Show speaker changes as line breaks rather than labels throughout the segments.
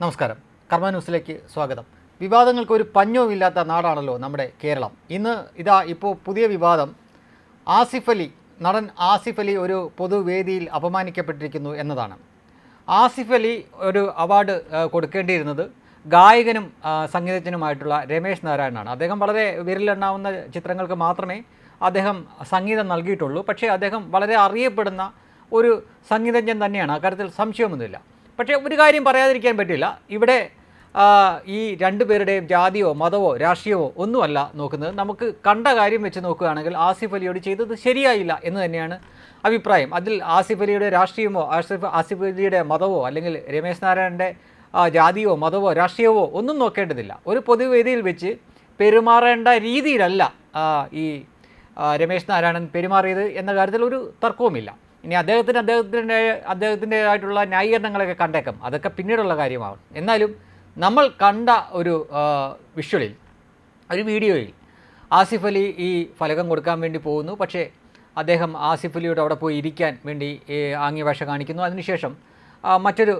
നമസ്കാരം. കർമ്മ ന്യൂസിലേക്ക് സ്വാഗതം. വിവാദങ്ങൾക്ക് ഒരു പഞ്ഞവും ഇല്ലാത്ത നാടാണല്ലോ നമ്മുടെ കേരളം. ഇന്ന് ഇതാ ഇപ്പോൾ പുതിയ വിവാദം. ആസിഫ് അലി നടൻ ആസിഫ് അലി ഒരു പൊതുവേദിയിൽ അപമാനിക്കപ്പെട്ടിരിക്കുന്നു എന്നതാണ്. ആസിഫ് അലി ഒരു അവാർഡ് കൊടുക്കേണ്ടിയിരുന്നത് ഗായകനും സംഗീതജ്ഞനുമായിട്ടുള്ള രമേശ് നാരായണനാണ്. അദ്ദേഹം വളരെ വിരലെണ്ണാവുന്ന ചിത്രങ്ങൾക്ക് മാത്രമേ അദ്ദേഹം സംഗീതം നൽകിയിട്ടുള്ളൂ. പക്ഷേ അദ്ദേഹം വളരെ അറിയപ്പെടുന്ന ഒരു സംഗീതജ്ഞൻ തന്നെയാണ്. അക്കാര്യത്തിൽ സംശയമൊന്നുമില്ല. പക്ഷേ ഒരു കാര്യം പറയാതിരിക്കാൻ പറ്റില്ല. ഇവിടെ ഈ രണ്ടു പേരുടെയും ജാതിയോ മതമോ രാഷ്ട്രീയമോ ഒന്നുമല്ല നോക്കുന്നത്. നമുക്ക് കണ്ട കാര്യം വെച്ച് നോക്കുകയാണെങ്കിൽ ആസിഫ് അലിയോട് ചെയ്തത് ശരിയായില്ല എന്ന് തന്നെയാണ് അഭിപ്രായം. അതിൽ ആസിഫ് അലിയുടെ രാഷ്ട്രീയമോ ആസിഫ് ആസിഫ് അലിയുടെ മതമോ അല്ലെങ്കിൽ രമേശ് നാരായണന്റെ ജാതിയോ മതമോ രാഷ്ട്രീയമോ ഒന്നും നോക്കേണ്ടതില്ല. ഒരു പൊതുവേദിയിൽ വെച്ച് പെരുമാറേണ്ട രീതിയിലല്ല ഈ രമേശ് നാരായണൻ പെരുമാറിയത് എന്ന കാര്യത്തിൽ ഒരു തർക്കവുമില്ല. ഇനി അദ്ദേഹത്തിന് അദ്ദേഹത്തിന്റെ അദ്ദേഹത്തിന്റെതായിട്ടുള്ള ന്യായീകരണങ്ങളൊക്കെ കണ്ടേക്കാം. അതൊക്കെ പിന്നീടുള്ള കാര്യമാവും. എന്നാലും നമ്മൾ കണ്ട ഒരു വിഷ്വലിൽ ഒരു വീഡിയോയിൽ ആസിഫ് അലി ഈ ഫലകം കൊടുക്കാൻ വേണ്ടി പോകുന്നു. പക്ഷേ അദ്ദേഹം ആസിഫ് അലിയോട് അവിടെ പോയി ഇരിക്കാൻ വേണ്ടി ആംഗ്യഭാഷ കാണിക്കുന്നു. അതിനുശേഷം മറ്റൊരു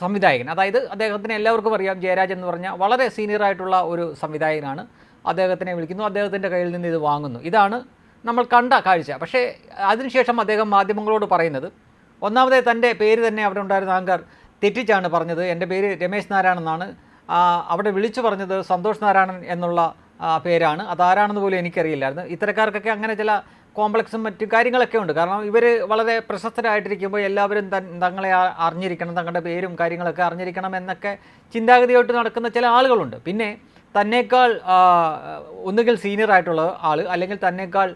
സംവിധായകൻ അതായത് അദ്ദേഹത്തിന് എല്ലാവർക്കും അറിയാം ജയരാജ് എന്ന് പറഞ്ഞാൽ വളരെ സീനിയറായിട്ടുള്ള ഒരു സംവിധായകനാണ് അദ്ദേഹത്തിനെ വിളിക്കുന്നു. അദ്ദേഹത്തിന്റെ കയ്യിൽ നിന്ന് ഇത് വാങ്ങുന്നു. ഇതാണ് നമ്മൾ കണ്ട കാഴ്ച. പക്ഷേ അതിനുശേഷം അദ്ദേഹം മാധ്യമങ്ങളോട് പറയുന്നത് ഒന്നാമതേ തന്റെ പേര് തന്നെ അവിടെ ഉണ്ടായിരുന്ന ആങ്കർ തെറ്റിച്ചാണ് പറഞ്ഞത്. എന്റെ പേര് രമേശ് നാരായണൻ എന്നാണ് അവിടെ വിളിച്ചു പറഞ്ഞത് സന്തോഷ് നാരായണൻ എന്നുള്ള പേരാണ്. അതാരാണെന്ന് പോലും എനിക്കറിയില്ലായിരുന്നു. ഇത്തരക്കാർക്കൊക്കെ അങ്ങനെ ചില കോംപ്ലക്സും മറ്റു കാര്യങ്ങളൊക്കെ ഉണ്ട്. കാരണം ഇവർ വളരെ പ്രശസ്തരായിട്ടിരിക്കുമ്പോൾ എല്ലാവരും തങ്ങളെ അറിഞ്ഞിരിക്കണം തങ്ങളുടെ പേരും കാര്യങ്ങളൊക്കെ അറിഞ്ഞിരിക്കണം എന്നൊക്കെ ചിന്താഗതിയായിട്ട് നടക്കുന്ന ചില ആളുകളുണ്ട്. പിന്നെ തന്നേക്കാൾ ഒന്നുകിൽ സീനിയർ ആയിട്ടുള്ള ആൾ അല്ലെങ്കിൽ തന്നേക്കാൾ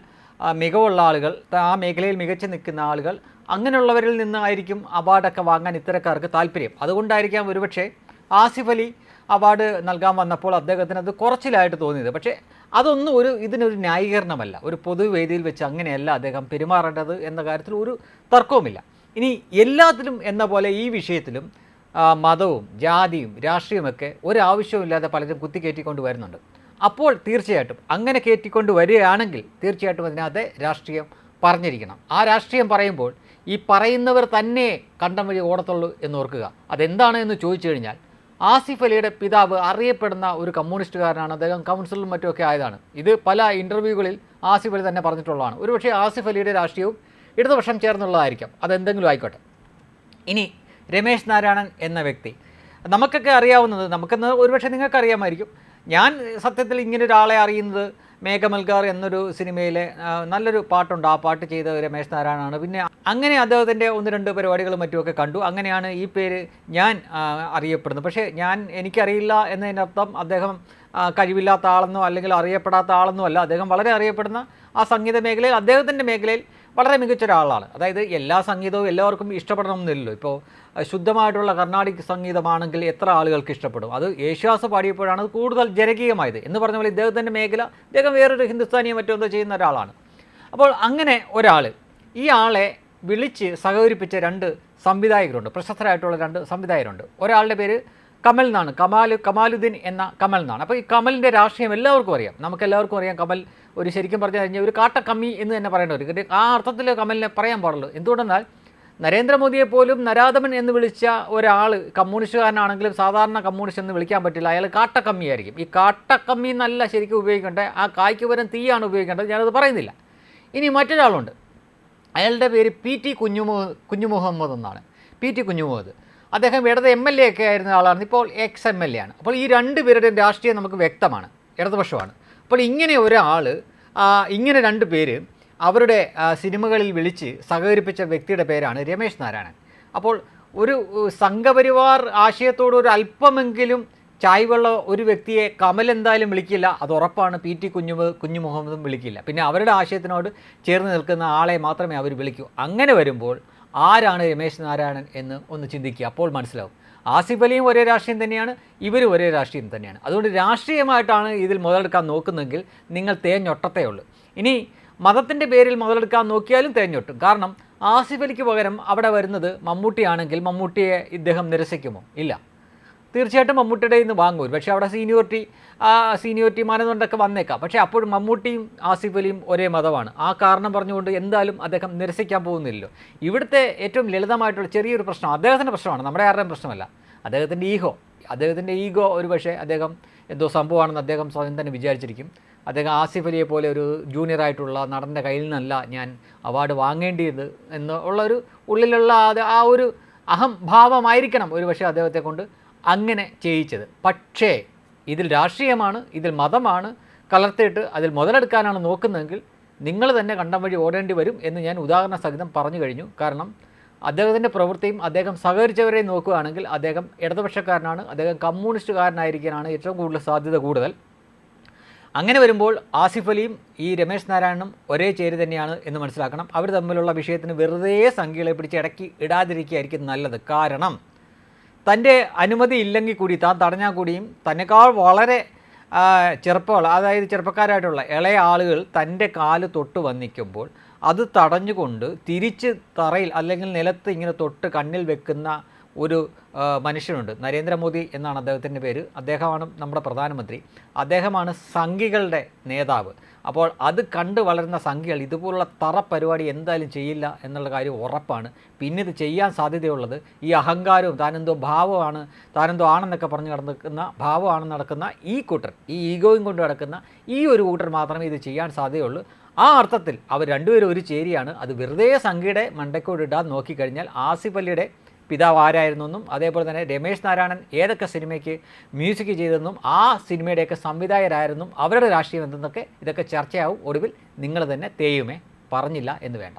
മികവുള്ള ആളുകൾ ആ മേഖലയിൽ മികച്ചു നിൽക്കുന്ന ആളുകൾ അങ്ങനെയുള്ളവരിൽ നിന്നായിരിക്കും അവാർഡൊക്കെ വാങ്ങാൻ ഇത്തരക്കാർക്ക് താല്പര്യം. അതുകൊണ്ടായിരിക്കാം ഒരുപക്ഷെ ആസിഫ് അലി അവാർഡ് നൽകാൻ വന്നപ്പോൾ അദ്ദേഹത്തിന് അത് കുറച്ചിലായിട്ട് തോന്നിയത്. പക്ഷേ അതൊന്നും ഒരു ഇതിനൊരു ന്യായീകരണമല്ല. ഒരു പൊതുവേദിയിൽ വെച്ച് അങ്ങനെയല്ല അദ്ദേഹം പെരുമാറേണ്ടത് എന്ന കാര്യത്തിൽ ഒരു തർക്കവുമില്ല. ഇനി എല്ലാത്തിലും എന്ന പോലെ ഈ വിഷയത്തിലും മതവും ജാതിയും രാഷ്ട്രീയമൊക്കെ ഒരാവശ്യവുമില്ലാതെ പലരും കുത്തിക്കയറ്റിക്കൊണ്ട് വരുന്നുണ്ട്. അപ്പോൾ തീർച്ചയായിട്ടും അങ്ങനെ കയറ്റിക്കൊണ്ട് വരികയാണെങ്കിൽ തീർച്ചയായിട്ടും അതിനകത്ത് രാഷ്ട്രീയം പറഞ്ഞിരിക്കണം. ആ രാഷ്ട്രീയം പറയുമ്പോൾ ഈ പറയുന്നവർ തന്നെ കണ്ടം വഴി ഓടത്തുള്ളൂ എന്ന് ഓർക്കുക. അതെന്താണ് എന്ന് ചോദിച്ചു കഴിഞ്ഞാൽ ആസിഫ് അലിയുടെ പിതാവ് അറിയപ്പെടുന്ന ഒരു കമ്മ്യൂണിസ്റ്റുകാരനാണ്. അദ്ദേഹം കൗൺസിലും മറ്റുമൊക്കെ ആയതാണ്. ഇത് പല ഇന്റർവ്യൂകളിൽ ആസിഫ് അലി തന്നെ പറഞ്ഞിട്ടുള്ളതാണ്. ഒരുപക്ഷേ ആസിഫ് അലിയുടെ രാഷ്ട്രീയവും ഇടതുപക്ഷം ചേർന്നുള്ളതായിരിക്കാം. അതെന്തെങ്കിലും ആയിക്കോട്ടെ. ഇനി രമേശ് നാരായണൻ എന്ന വ്യക്തി. നമുക്കൊക്കെ അറിയാവുന്നത് നമുക്കെന്ന് ഒരുപക്ഷെ നിങ്ങൾക്ക് അറിയാമായിരിക്കും ഞാൻ സത്യത്തിൽ ഇങ്ങനെ ഒരാളെ അറിയുന്നത് മേഘമൽഗാർ എന്നൊരു സിനിമയിലെ നല്ലൊരു പാട്ടുണ്ട്. ആ പാട്ട് ചെയ്ത രമേശ് നാരായണാണ്. പിന്നെ അങ്ങനെ അദ്ദേഹത്തിന്റെ ഒന്ന് രണ്ട് പരിപാടികളും മറ്റുമൊക്കെ കണ്ടു. അങ്ങനെയാണ് ഈ പേര് ഞാൻ അറിയപ്പെടുന്നത്. പക്ഷേ ഞാൻ എനിക്കറിയില്ല എന്നതിനർത്ഥം അദ്ദേഹം കഴിവില്ലാത്ത ആളെന്നോ അല്ലെങ്കിൽ അറിയപ്പെടാത്ത ആളെന്നോ അല്ല. അദ്ദേഹം വളരെ അറിയപ്പെടുന്ന ആ സംഗീത മേഖലയിൽ അദ്ദേഹത്തിന്റെ മേഖലയിൽ വളരെ മികച്ച ഒരാളാണ് അതായത് എല്ലാ സംഗീതവും എല്ലാവർക്കും ഇഷ്ടപ്പെടണമെന്നില്ലല്ലോ. ഇപ്പോൾ ശുദ്ധമായിട്ടുള്ള കർണാടിക് സംഗീതമാണെങ്കിൽ എത്ര ആളുകൾക്ക് ഇഷ്ടപ്പെടും? അത് യേശുദാസ് പാടിയപ്പോഴാണ് കൂടുതൽ ജനകീയമായത്. എന്ന് പറഞ്ഞ പോലെ ഇദ്ദേഹത്തിന്റെ മേഖല ഇദ്ദേഹം വേറൊരു ഹിന്ദുസ്ഥാനിയോ മറ്റോ എന്തോ ചെയ്യുന്ന ഒരാളാണ്. അപ്പോൾ അങ്ങനെ ഒരാൾ ഈ ആളെ വിളിച്ച് സഹകരിപ്പിച്ച രണ്ട് സംവിധായകരുണ്ട്. പ്രശസ്തരായിട്ടുള്ള രണ്ട് സംവിധായകരുണ്ട്. ഒരാളുടെ പേര് കമൽ എന്നാണ് കമാൽ കമാലുദ്ദീൻ എന്ന കമൽ എന്നാണ് അപ്പോൾ ഈ കമലിന്റെ രാഷ്ട്രീയം എല്ലാവർക്കും അറിയാം. നമുക്ക് എല്ലാവർക്കും അറിയാം കമൽ ഒരു ശരിക്കും പറഞ്ഞു കഴിഞ്ഞാൽ ഒരു കാട്ടക്കമ്മി എന്ന് തന്നെ പറയേണ്ട കാര്യം ആ അർത്ഥത്തിൽ കമലിനെ പറയാൻ പാടുള്ളൂ. എന്തുകൊണ്ടെന്നാൽ നരേന്ദ്രമോദിയെ പോലും നരാധമൻ എന്ന് വിളിച്ച ഒരാൾ കമ്മ്യൂണിസ്റ്റുകാരനാണെങ്കിലും സാധാരണ കമ്മ്യൂണിസ്റ്റ് എന്ന് വിളിക്കാൻ പറ്റില്ല. അയാൾ കാട്ടക്കമ്മിയായിരിക്കും. ഈ കാട്ടക്കമ്മി എന്നല്ല ശരിക്കും ഉപയോഗിക്കേണ്ടത്. ആ കായ്ക്ക് വരം തീയാണ് ഉപയോഗിക്കേണ്ടത്. ഞാനത് പറയുന്നില്ല. ഇനി മറ്റൊരാളുണ്ട്. അയാളുടെ പേര് പി ടി കുഞ്ഞുമു കുഞ്ഞുമുഹമ്മദ് എന്നാണ്. P T Kunjumuhammad. അദ്ദേഹം ഇടത് എം എൽ എ ഒക്കെ ആയിരുന്ന ആളാണ്. ഇപ്പോൾ എക്സ് എം എൽ എ ആണ്. അപ്പോൾ ഈ രണ്ട് പേരുടെയും രാഷ്ട്രീയം നമുക്ക് വ്യക്തമാണ്. ഇടതുപക്ഷമാണ്. അപ്പോൾ ഇങ്ങനെ ഒരാൾ ഇങ്ങനെ രണ്ട് പേര് അവരുടെ സിനിമകളിൽ വിളിച്ച് സഹകരിപ്പിച്ച വ്യക്തിയുടെ പേരാണ് രമേശ് നാരായണൻ. അപ്പോൾ ഒരു സംഘപരിവാർ ആശയത്തോട് ഒരു അല്പമെങ്കിലും ചായ്വുള്ള ഒരു വ്യക്തിയെ കമൽ എന്തായാലും വിളിക്കില്ല. അത് ഉറപ്പാണ്. പി ടി കുഞ്ഞു കുഞ്ഞു മുഹമ്മദും വിളിക്കില്ല. പിന്നെ അവരുടെ ആശയത്തിനോട് ചേർന്ന് നിൽക്കുന്ന ആളെ മാത്രമേ അവർ വിളിക്കൂ. അങ്ങനെ വരുമ്പോൾ ആരാണ് രമേശ് നാരായണൻ എന്ന് ഒന്ന് ചിന്തിക്കുക. അപ്പോൾ മനസ്സിലാവും. ആസിഫ് അലിയും ഒരേ രാഷ്ട്രീയം തന്നെയാണ് ഇവരും ഒരേ രാഷ്ട്രീയം തന്നെയാണ്. അതുകൊണ്ട് രാഷ്ട്രീയമായിട്ടാണ് ഇതിൽ മുതലെടുക്കാൻ നോക്കുന്നതെങ്കിൽ നിങ്ങൾ തേഞ്ഞൊട്ടത്തേ ഉള്ളൂ. ഇനി മതത്തിന്റെ പേരിൽ മുതലെടുക്കാൻ നോക്കിയാലും തേഞ്ഞൊട്ടും. കാരണം ആസിഫ് അലിക്ക് പകരം അവിടെ വരുന്നത് മമ്മൂട്ടിയാണെങ്കിൽ മമ്മൂട്ടിയെ ഇദ്ദേഹം നിരസിക്കുമോ? ഇല്ല. തീർച്ചയായിട്ടും മമ്മൂട്ടിയുടെ നിന്ന് വാങ്ങും. പക്ഷേ അവിടെ സീനിയോറിറ്റി ആ സീനിയോറിറ്റി മാനദണ്ഡമൊക്കെ വന്നേക്കാം. പക്ഷേ അപ്പോഴും മമ്മൂട്ടിയും ആസിഫ് അലിയും ഒരേ മതമാണ്. ആ കാരണം പറഞ്ഞുകൊണ്ട് എന്തായാലും അദ്ദേഹം നിരസിക്കാൻ പോകുന്നില്ലല്ലോ. ഇവിടുത്തെ ഏറ്റവും ലളിതമായിട്ടുള്ള ചെറിയൊരു പ്രശ്നം അദ്ദേഹത്തിന്റെ പ്രശ്നമാണ്. നമ്മുടെ ആരുടെയും പ്രശ്നമല്ല. അദ്ദേഹത്തിന്റെ ഈഗോ അദ്ദേഹത്തിന്റെ ഈഗോ ഒരു പക്ഷേ അദ്ദേഹം എന്തോ സംഭവമാണെന്ന് അദ്ദേഹം സ്വയം തന്നെ വിചാരിച്ചിരിക്കും. അദ്ദേഹം ആസിഫ് അലിയെ പോലെ ഒരു ജൂനിയർ ആയിട്ടുള്ള നടന്റെ കയ്യിൽ നിന്നല്ല ഞാൻ അവാർഡ് വാങ്ങേണ്ടിയത് എന്ന് ഉള്ളൊരു ഉള്ളിലുള്ള ആ ഒരു അഹംഭാവമായിരിക്കണം ഒരു പക്ഷേ അദ്ദേഹത്തെ കൊണ്ട് അങ്ങനെ ചെയ്യിച്ചത്. പക്ഷേ ഇതിൽ രാഷ്ട്രീയമാണ് ഇതിൽ മതമാണ് കലർത്തിയിട്ട് അതിൽ മുതലെടുക്കാനാണ് നോക്കുന്നതെങ്കിൽ നിങ്ങൾ തന്നെ കണ്ടം വഴി ഓടേണ്ടി വരും എന്ന് ഞാൻ ഉദാഹരണ സഹിതം പറഞ്ഞു കഴിഞ്ഞു. കാരണം അദ്ദേഹത്തിന്റെ പ്രവൃത്തിയും അദ്ദേഹം സഹകരിച്ചവരെയും നോക്കുകയാണെങ്കിൽ അദ്ദേഹം ഇടതുപക്ഷക്കാരനാണ് അദ്ദേഹം കമ്മ്യൂണിസ്റ്റുകാരനായിരിക്കാനാണ് ഏറ്റവും കൂടുതൽ സാധ്യത കൂടുതൽ. അങ്ങനെ വരുമ്പോൾ ആസിഫ് അലിയും ഈ രമേശ് നാരായണനും ഒരേ ചേരി തന്നെയാണ് എന്ന് മനസ്സിലാക്കണം. അവർ തമ്മിലുള്ള വിഷയത്തിന് വെറുതെ സംഖ്യകളെ പിടിച്ച് ഇടയ്ക്ക് ഇടാതിരിക്കുകയായിരിക്കും നല്ലത്. കാരണം തന്റെ അനുമതി ഇല്ലെങ്കിൽ കൂടി താൻ തടഞ്ഞാൽ കൂടിയും തന്നെക്കാൾ വളരെ ചെറുപ്പമുള്ള അതായത് ചെറുപ്പക്കാരായിട്ടുള്ള ഇളയ ആളുകൾ തന്റെ കാൽ തൊട്ട് വന്നിക്കുമ്പോൾ അത് തടഞ്ഞുകൊണ്ട് തിരിച്ച് തറയിൽ അല്ലെങ്കിൽ നിലത്ത് ഇങ്ങനെ തൊട്ട് കണ്ണിൽ വെക്കുന്ന ഒരു മനുഷ്യനുണ്ട്. നരേന്ദ്രമോദി എന്നാണ് അദ്ദേഹത്തിന്റെ പേര്. അദ്ദേഹമാണ് നമ്മുടെ പ്രധാനമന്ത്രി. അദ്ദേഹമാണ് സംഘികളുടെ നേതാവ്. അപ്പോൾ അത് കണ്ട് വളരുന്ന സംഘികൾ ഇതുപോലുള്ള തറ പരിപാടി എന്തായാലും ചെയ്യില്ല എന്നുള്ള കാര്യം ഉറപ്പാണ്. പിന്നെ ഇത് ചെയ്യാൻ സാധ്യതയുള്ളത് ഈ അഹങ്കാരവും താനെന്തോ ഭാവമാണ് താനെന്തോ ആണെന്നൊക്കെ പറഞ്ഞ് നടക്കുന്ന ഭാവമാണ് നടക്കുന്ന ഈ കൂട്ടർ ഈ ഈഗോയും കൊണ്ട് നടക്കുന്ന ഈ ഒരു കൂട്ടർ മാത്രമേ ഇത് ചെയ്യാൻ സാധ്യതയുള്ളൂ. ആ അർത്ഥത്തിൽ അവർ രണ്ടുപേരും ഒരു ചേരിയാണ്. അത് വെറുതെ സംഘിയുടെ മണ്ടക്കോട് ഇടാൻ നോക്കിക്കഴിഞ്ഞാൽ ആസിഫ് അലിയുടെ പിതാവ് ആരായിരുന്നു എന്നും അതേപോലെ തന്നെ രമേശ് നാരായണൻ ഏതൊക്കെ സിനിമയ്ക്ക് മ്യൂസിക് ചെയ്തെന്നും ആ സിനിമയുടെയൊക്കെ സംവിധായകരായിരുന്നും അവരുടെ രാഷ്ട്രീയം എന്തെന്നൊക്കെ ഇതൊക്കെ ചർച്ചയാവും. ഒടുവിൽ നിങ്ങൾ തന്നെ തേയുമേ പറഞ്ഞില്ല എന്ന് വേണ്ട